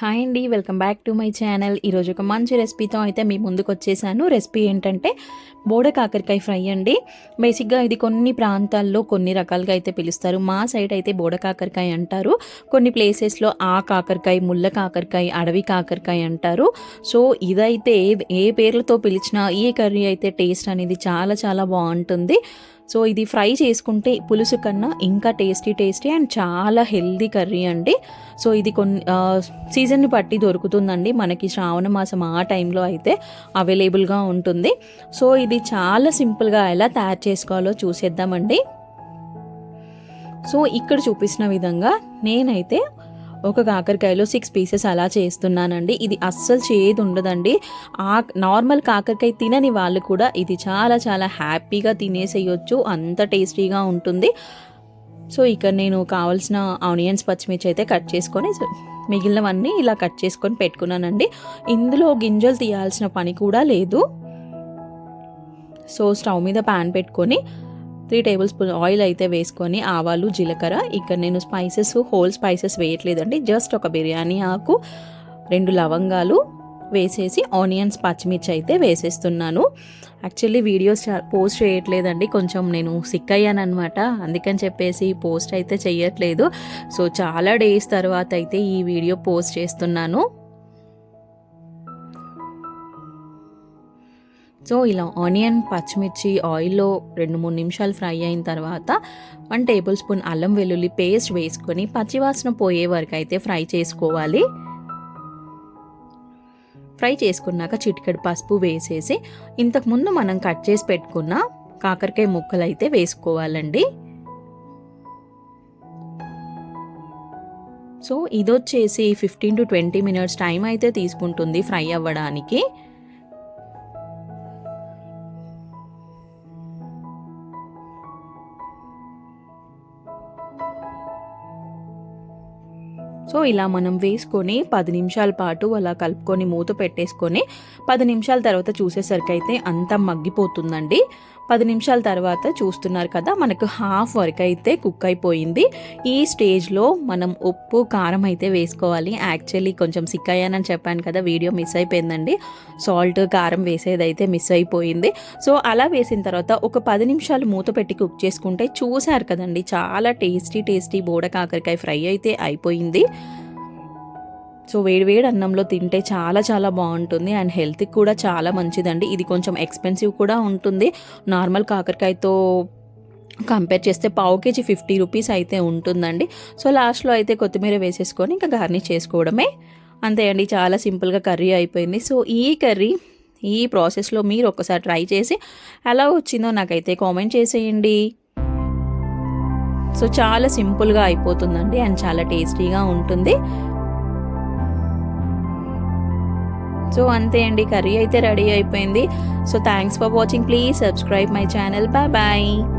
Hi అండి welcome back to my channel. ఈరోజు ఒక మంచి రెసిపీతో అయితే మీ ముందుకు వచ్చేసాను. రెసిపీ ఏంటంటే బోడ కాకరకాయ ఫ్రై అండి. బేసిక్గా ఇది కొన్ని ప్రాంతాల్లో కొన్ని రకాలుగా అయితే పిలుస్తారు. మా సైడ్ అయితే బోడ కాకరకాయ అంటారు. కొన్ని ప్లేసెస్లో ఆ కాకరకాయ ముళ్ళ కాకరకాయ అడవి కాకరకాయ అంటారు. సో ఇదైతే ఏ పేర్లతో పిలిచినా ఈ కర్రీ అయితే టేస్ట్ అనేది చాలా చాలా బాగుంటుంది. సో ఇది ఫ్రై చేసుకుంటే పులుసు కన్నా ఇంకా టేస్టీ టేస్టీ అండ్ చాలా హెల్దీ కర్రీ అండి. సో ఇది కొన్ని సీజన్ని బట్టి దొరుకుతుందండి. మనకి శ్రావణ మాసం ఆ టైంలో అయితే అవైలబుల్గా ఉంటుంది. సో ఇది చాలా సింపుల్గా ఎలా తయారు చేసుకోవాలో చూసేద్దామండి. సో ఇక్కడ చూపించిన విధంగా నేనైతే ఒక కాకరకాయలో సిక్స్ పీసెస్ అలా చేస్తున్నానండి. ఇది అస్సలు చేదు ఉండదండి ఆ నార్మల్ కాకరకాయ తినని వాళ్ళు కూడా ఇది చాలా చాలా హ్యాపీగా తినేసేయచ్చు. అంత టేస్టీగా ఉంటుంది. సో ఇక్కడ నేను కావాల్సిన ఆనియన్స్ పచ్చిమిర్చి అయితే కట్ చేసుకొని మిగిలినవన్నీ ఇలా కట్ చేసుకొని పెట్టుకున్నానండి. ఇందులో గింజలు తీయాల్సిన పని కూడా లేదు. సో స్టవ్ మీద ప్యాన్ పెట్టుకొని త్రీ టేబుల్ స్పూన్ ఆయిల్ అయితే వేసుకొని ఆవాలు జీలకర్ర. ఇక్కడ నేను స్పైసెస్ హోల్ స్పైసెస్ వేయట్లేదండి. జస్ట్ ఒక బిర్యానీ ఆకు రెండు లవంగాలు వేసేసి ఆనియన్స్ పచ్చిమిర్చి అయితే వేసేస్తున్నాను. యాక్చువల్లీ వీడియోస్ పోస్ట్ చేయట్లేదండి. కొంచెం నేను సిక్ అయ్యాను అనమాట అందుకని చెప్పేసి పోస్ట్ అయితే చేయట్లేదు. సో చాలా డేస్ తర్వాత అయితే ఈ వీడియో పోస్ట్ చేస్తున్నాను. సో ఇలా ఆనియన్ పచ్చిమిర్చి ఆయిల్లో రెండు మూడు నిమిషాలు ఫ్రై అయిన తర్వాత వన్ టేబుల్ స్పూన్ అల్లం వెల్లుల్లి పేస్ట్ వేసుకొని పచ్చివాసన పోయే వరకు అయితే ఫ్రై చేసుకోవాలి. ఫ్రై చేసుకున్నాక చిటికెడు పసుపు వేసేసి ఇంతకుముందు మనం కట్ చేసి పెట్టుకున్న కాకరకాయ ముక్కలు అయితే వేసుకోవాలండి. సో ఇది వచ్చేసి fifteen to twenty minutes time అయితే తీసుకుంటుంది ఫ్రై అవ్వడానికి. సో ఇలా మనం వేసుకొని పది నిమిషాల పాటు అలా కలుపుకొని మూత పెట్టేసుకొని పది నిమిషాల తర్వాత చూసేసరికి అయితే అంతా మగ్గిపోతుందండి. పది నిమిషాల తర్వాత చూస్తున్నారు కదా మనకు హాఫ్ వరకు అయితే కుక్ అయిపోయింది. ఈ స్టేజ్లో మనం ఉప్పు కారం అయితే వేసుకోవాలి. యాక్చువల్లీ కొంచెం సిక్ అయ్యానని చెప్పాను కదా వీడియో మిస్ అయిపోయిందండి. సాల్ట్ కారం వేసేది అయితే మిస్ అయిపోయింది. సో అలా వేసిన తర్వాత ఒక పది నిమిషాలు మూత పెట్టి కుక్ చేసుకుంటే చూశారు కదండి చాలా టేస్టీ టేస్టీ బోడ కాకరకాయ ఫ్రై అయితే అయిపోయింది. సో వేడివేడి అన్నంలో తింటే చాలా చాలా బాగుంటుంది అండ్ హెల్త్కి కూడా చాలా మంచిదండి. ఇది కొంచెం ఎక్స్పెన్సివ్ కూడా ఉంటుంది. నార్మల్ కాకరకాయతో కంపేర్ చేస్తే పావు కేజీ ఫిఫ్టీ రూపీస్ అయితే ఉంటుందండి. సో లాస్ట్లో అయితే కొత్తిమీర వేసేసుకొని ఇంకా గార్నిష్ చేసుకోవడమే. అంతే అండి చాలా సింపుల్గా కర్రీ అయిపోయింది. సో ఈ కర్రీ ఈ ప్రాసెస్లో మీరు ఒకసారి ట్రై చేసి ఎలా వచ్చిందో నాకైతే కామెంట్ చేసేయండి. సో చాలా సింపుల్గా అయిపోతుందండి అండ్ చాలా టేస్టీగా ఉంటుంది. సో అంతే అండి కర్రీ అయితే రెడీ అయిపోయింది. So thanks for watching. Please subscribe my channel. Bye bye.